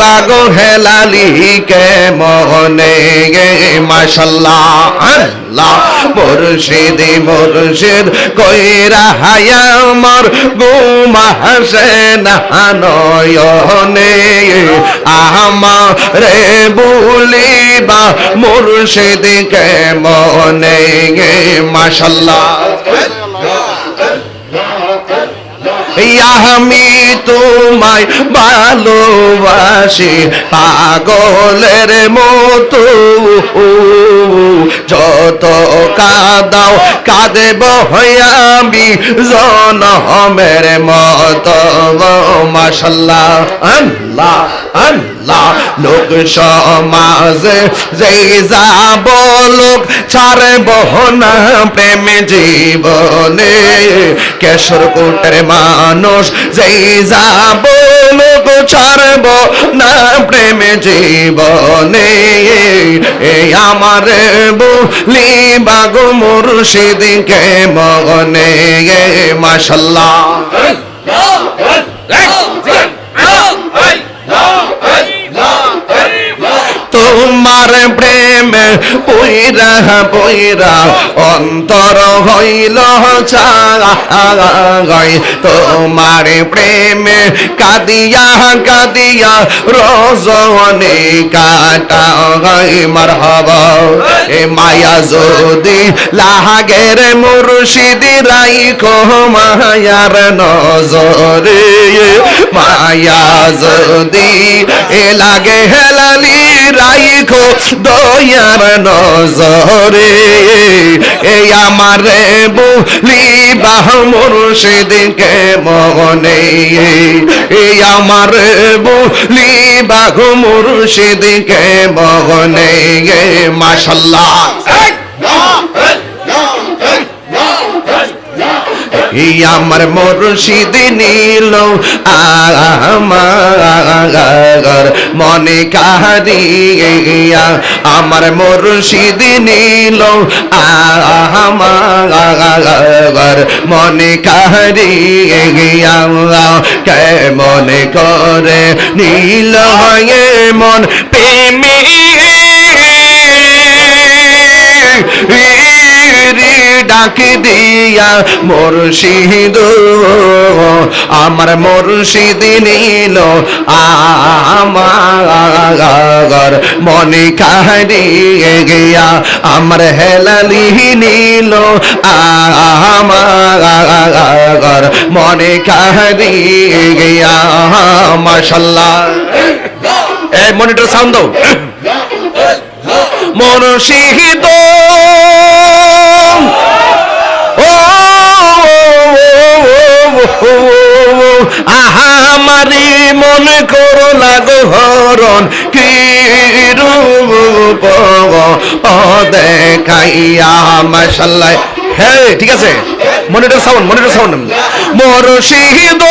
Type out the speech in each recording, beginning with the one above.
বাগো হেলালি কে মনে গে? মাশাল্লাহ, আল্লাহ, মুর্শিদি, মুর্শিদ, কইরা হায়া আমার গুমা হাসেন নয়নে। আমারে বলিবা, মুর্শিদ, কে মনে গে? মাশাল্লাহ। আমি তোমায় ভালোবাসি পাগলের মতো। যত কাদাও কাদেব আমি জনমের মত। মাসাল্লাহ আল্লাহ। আল্লাহ লোক সমাজে যেই যাব লোক ছাড়ব না প্রেম জীবনে। কেশর কোটের মানুষ যেই যাব লোক ছাড়ব না প্রেম জীবনে। এই আমার বলি বাগো মুর্শিদকে মগনে। মাসাল্লাহ তোমার প্রেম পইরা পইরা অন্তর হইল চাই তোমার প্রেম কাদিয়া কাদিয়া রজনে কাটা গাই মার হবা এ মায়া যদি লাহাগের মুর্শিদি রাইখো মায়ার নজরে। মায়া যদি এ লাগে হেলালি রাইখো দয়ার নজরে। এই আমার বলি বাহ মুর্শিদকে মনে। এই আমার বলি বাহ মুর্শিদকে মনে। মাশাল্লাহ এই আমার মুর্শিদ নীল আমার মনে কাহারিয়া। আমার মুর্শিদ নীল আমার মনে কাহারিয়া। কে মনে করে নীল হয়ে মন প্রেমী? ডাক দিয়া মুর্শিদ, আমার মুর্শিদ নিল আমার মনে কাহারিয়ে গিয়া, আমার হেলালি নিল আমার মনে কাহারিয়ে গিয়া, মাশাল্লাহ। এই মনিটর সাউন্ড দাও। মুর্শিদ আহামারি মনে করো লাগো হরণ, কি রূপ দেখাইয়া, মাশাল্লাহ। হ্যাঁ ঠিক আছে। Monitor sound monitor sound. মোর শহীদ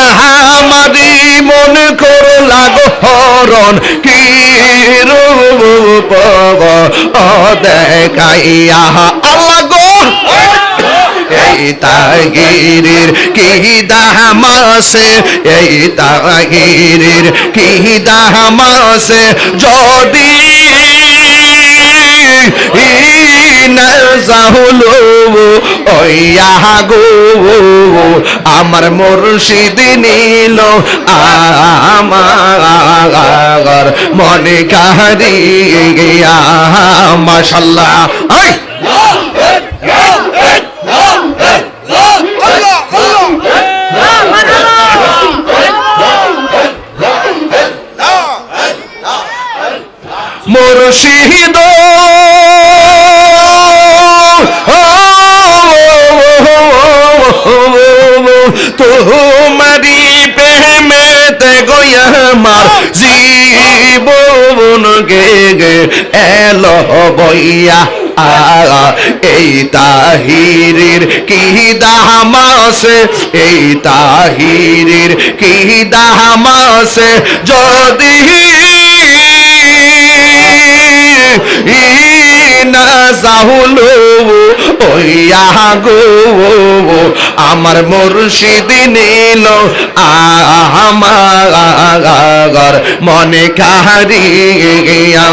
আহামারি মনে করো লাগো হরণ, কি রূপ দেখাইয়া তাহিরের কি দামাসে এই তাহিরের কি দামাসে যদি যাহলো গো আমার মুর্শিদ নীল আমার মনে কাহারি গিয়া মাশাল্লাহ। মুর্শিদ তোমারি প্রেমেতে গয়া আমার জীবন গে গে এলো বইয়া। এই তাহিরের কি দামাসে এই তাহিরের কি দামাসে যদি না যাহুলো ওইয়া গো আমার মুর্শিদ নীল আমার মনে কাহারিয়া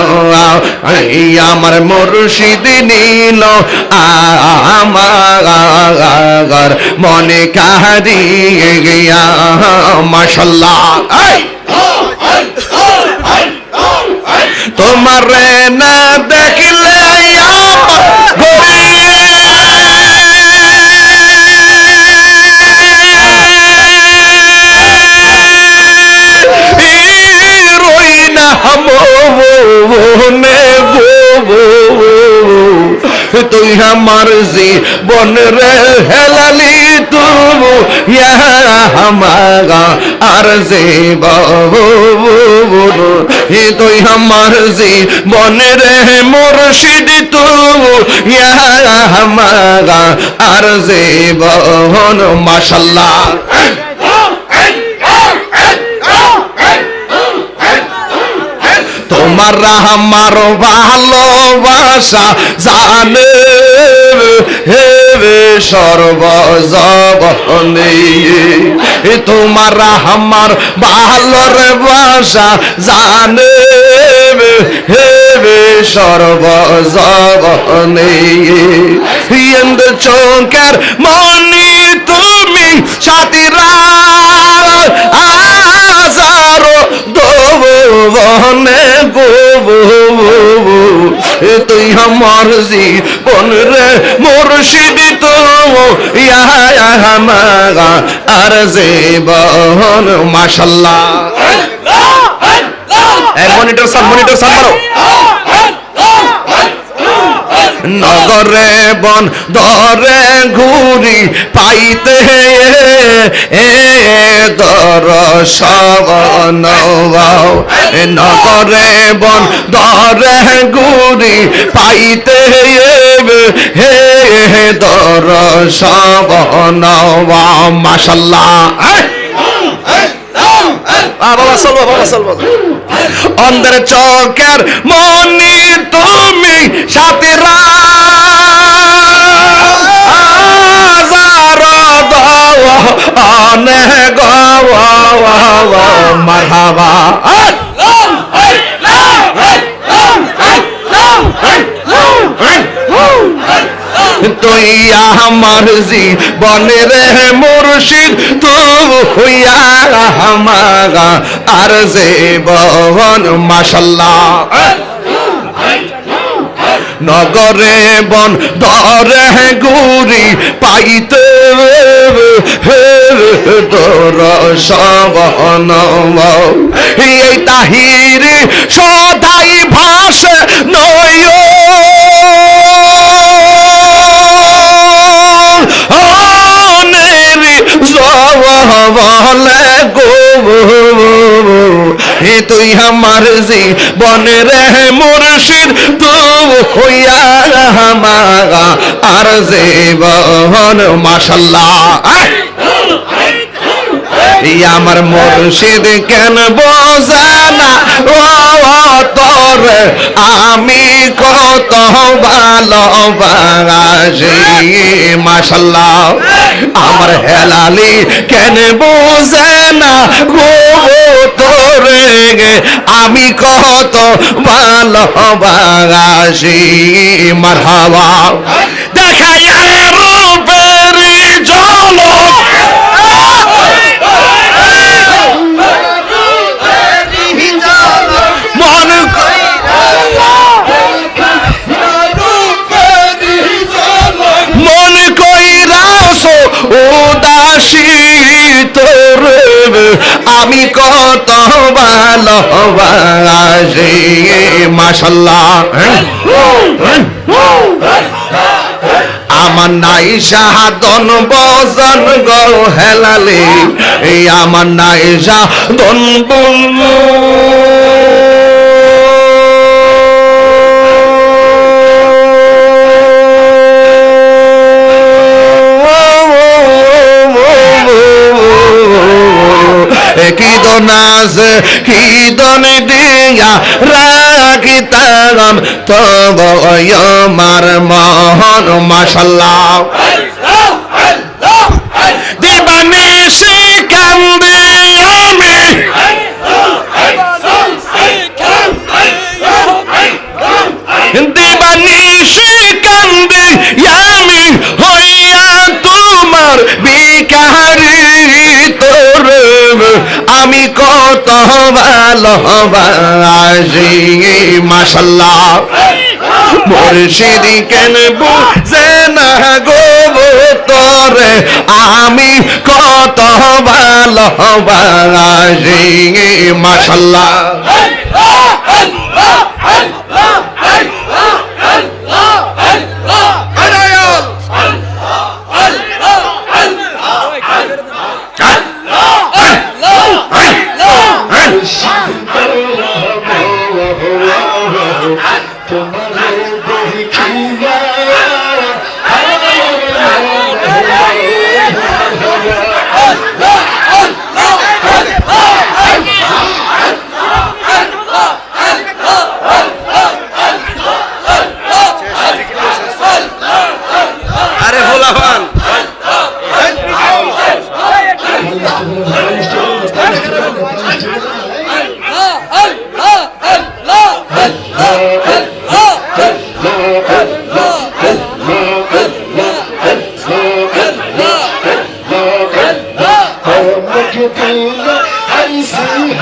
আমার মুর্শিদ নীল আমার মনে কাহারিয়া মাশাল্লাহ, এই! তোমার না দেখলে তুই আমার জীবন রে হেলালি তু হামাগা আর জীবন হে তুই আমার জীবন রে মুর্শিদ তোমার আমার ভালোবাসা জানে হে সর্বজবনে তোমার আমার ভালোর বাসা জানে হে সর্বজবনে হিন্দ চৌকের মনি তুমি সাথীরা আজারো দোবনে গো তুই আমার জীবন রে মুর্শিদ তো। ইয়া হামাগা আর জীবন মাশাল্লাহ। এক মনিটর সান মনিটর সান মারো। নগরে বন দরে ঘুরি পাইতে এ দর সবন নগরে বন দরে ঘুরি পাইতে হে দর সবন মাসাল্লাহ বাবা, চল বাবা চল বাবা। অন্ধের চকের মনি তুমি অনেক মারহাবা। তুই আমার জীবনে রে মুর্শিদ তু হইয়া আমাগা আর জীবন, মাশাল্লাহ। নগরে বন, দরে গুরি পাইতে এই তাহির সদাই ভাস নয় জবলে গো হে তুই আমার রে মুর্শিদ তু হইয়া আমাগা আর মাশাল্লাহ। আমার মুর্শিদ কেন বোঝানা ও তোর আমি কত ভালোবাসি আমার হেলালি কেন বোঝে না গো তোরে আমি কত ভালোবাসি মারহাবা। দেখাই আমি কত ভালোবাসি মাসাল্লাহ আমার নাই সাহাদন বজন গো হেলালে আমার নাই সাহাদন কি নাজ হৃদন দিয়া রাখিতাম তব আমার মহন মাসাল্লাহ ভালোবাসি মাসাল্লাহ মুর্শিদ কেন বুঝে না গো তোরে? আমি কত ভালোবাসি মাসাল্লাহ مجھتیلو ایسی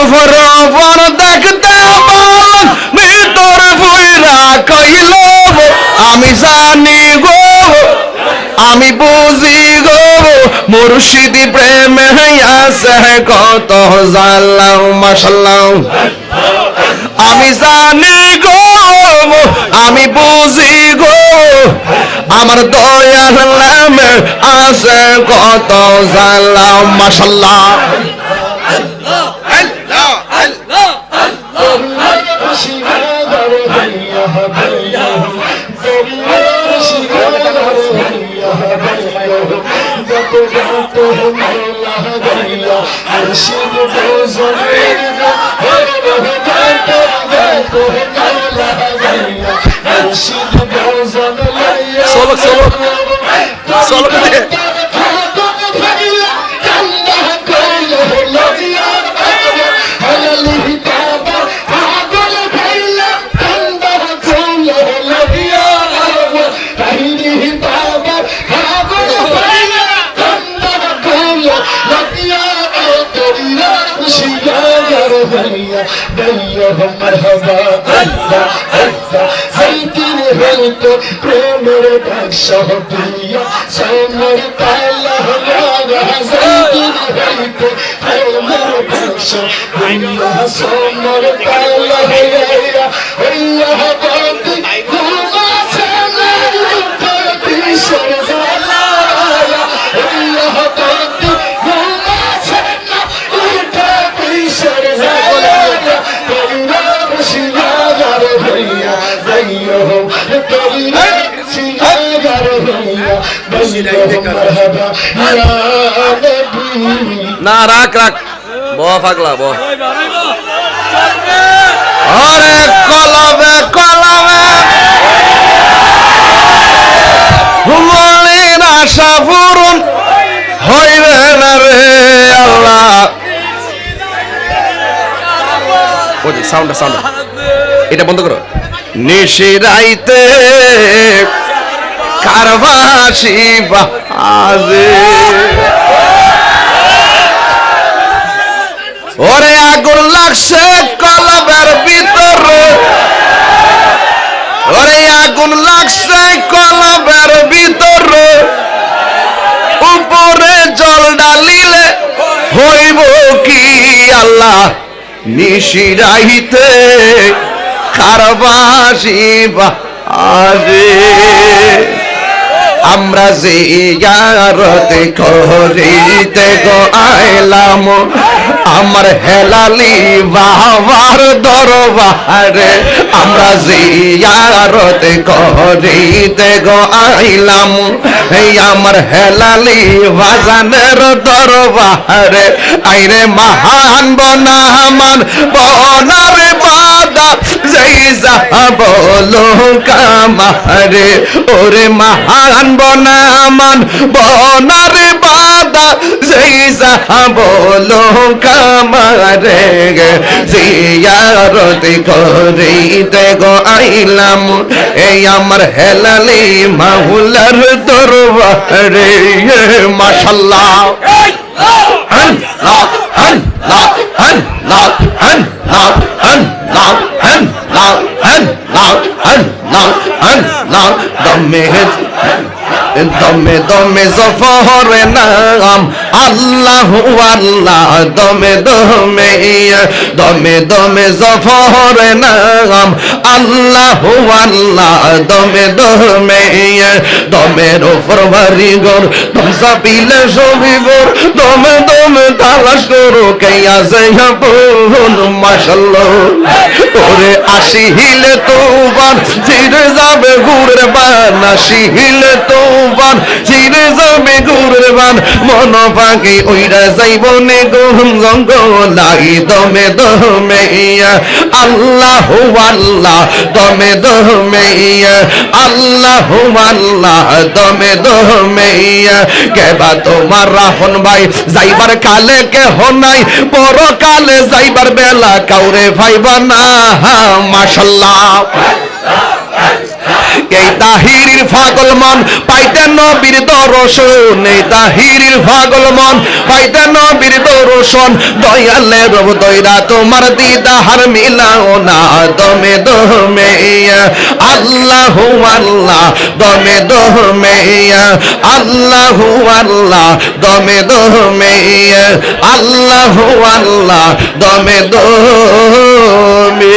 ইউফর ফর দেখতে বল, ভিতর ফুইরা কইল, আমি জানি গো, আমি বুঝি গো, মুর্শিদি প্রেমে আছে কত জানলাম মাসাল্লাম আমি জানি গো, আমি বুঝি গো, আমার দয়াল নামে আছে কত জানলাম মাসাল্লাহ Soluk soluk Soluk hadi. Solok Solok Solok দে প্রেমের ব্যবসা প্রিয়া সমর তালা জৈতিন হইতে প্রেমের ব্যবসা প্রিয়া সমর তালা হইয়া হইয়া না, রাখ রাখ। ব পাগলা ব ওরে কলবে কলবে মলিন আশা পূরণ হইবে না রে, আল্লাহ। ওই সাউন্ডটা সাউন্ড এটা বন্ধ করো। নিশিরাইতে কারবাসি বাজে ওরে আগুন লাগছে কলবের ভিতরে। ওরে আগুন লাগছে কলবের ভিতরে। উপরে জল ডালিলে হইব কি আল্লাহ? নিশিরাইতে কারবাসি বাজে আমরা যে ইয়ারতে করিতে গো আইলাম। আমার হেলালি বাবার দরবারে আমরা যে ইয়ারতে করিতে গো আইলাম। এই আমার হেলালি বাজানের দরবারে, আইরে মহান বনামান বনারে বাদা যেই যাহা বলো কামারে ওরে মহান বনামান, বনারে বাদা যাহা বলো কামারে জিয়ারতি করিতে গো আইলাম, এই আমার হেলালি মাহুলার দরবারে মাশাল্লাহ। দমে দমে দমে জফরে নাম আল্লাহ আল্লাহ, দমে দমে দমে দমে জফরে নাম। আল্লাহ আল্লাহ, দমে দমে দমের ওপর ভারি গর দমসা পিলে সবি গর দমে দমে তালাশ করো কে আছে বোন মাশাল্লাহ। ওরে আসি হিলে তোবার চিরে যাবে গুড়ের বান। আসি হিলে তোবার চিরে যাবে গুড়ের বান। মন পাখি ওইরা যাইব নে গহম জঙ্গলাই দমে দমে আল্লাহ আল্লাহ, দমে দমে আল্লাহ আল্লাহ, দমে দমে কেবা তোমার রাহন ভাই, যাইবার কালে কেহ নাই। পরকালে যাইবার বেলা কাউরে ভাইবা না মাশাল্লাহ। এই তাহিরির ফাগল মন, পাইতে নবীর দর্শন। এই তাহিরির ফাগল মন, পাইতে নবীর দর্শন। দয়ালে রব দয়রা তোমার দিদাহার মিলাও না দমে দমে। আল্লাহ আল্লাহ, দমে দমে। আল্লাহ আল্লাহ, দমে দমে। আল্লাহ আল্লাহ, দমে দমে।